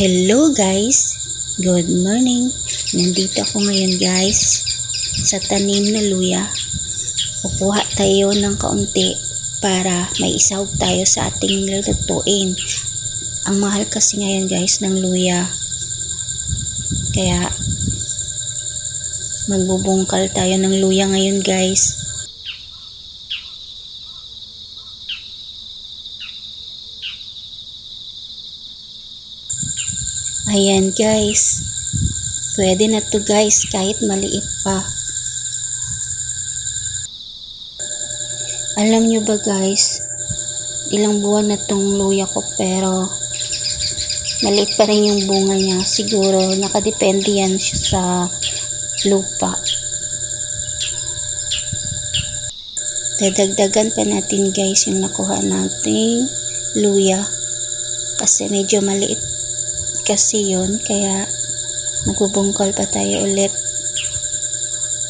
Hello guys! Good morning! Nandito ako ngayon guys sa tanim na luya. Kukuha tayo ng kaunti para may isaw tayo sa ating lulutuin. Ang mahal kasi ngayon guys ng luya. Kaya magbubungkal tayo ng luya ngayon guys. Ayan guys. Pwede na to guys kahit maliit pa. Alam nyo ba guys, ilang buwan na tong luya ko pero maliit pa rin yung bunga niya. Siguro nakadepende yan siya sa lupa. Dadagdagan pa natin guys yung nakuha nating luya kasi medyo maliit kasi yun kaya magbubungkal pa tayo ulit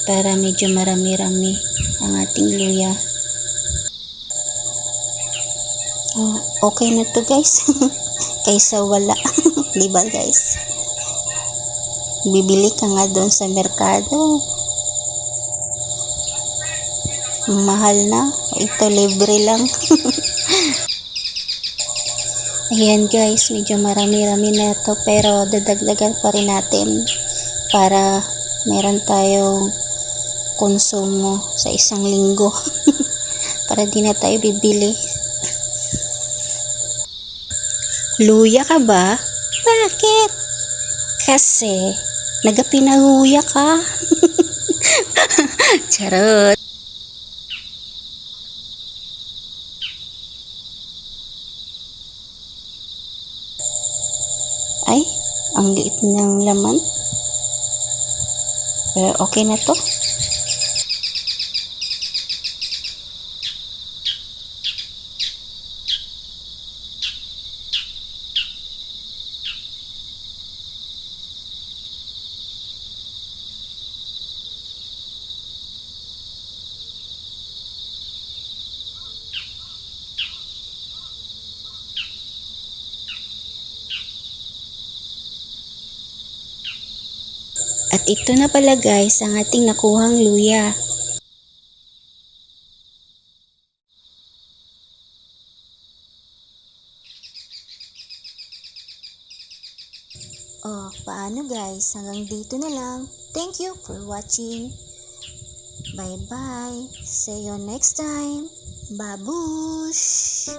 para medyo marami-rami ang ating luya. Oh, okay na to guys. Kaysa wala. Di ba guys? Bibili ka nga doon sa merkado. Mahal na. Ito libre lang Ayan guys, medyo marami-rami na ito pero dadagdagan pa rin natin para meron tayong konsumo sa isang linggo para di na tayo bibili. Luya ka ba? Bakit? Kasi nagapinahuya ka. Charot. Ang liit ng laman. Pero okay na to. At ito na pala guys ang ating nakuhang luya. Oh, paano guys? Hanggang dito na lang. Thank you for watching. Bye-bye. See you next time. Babush!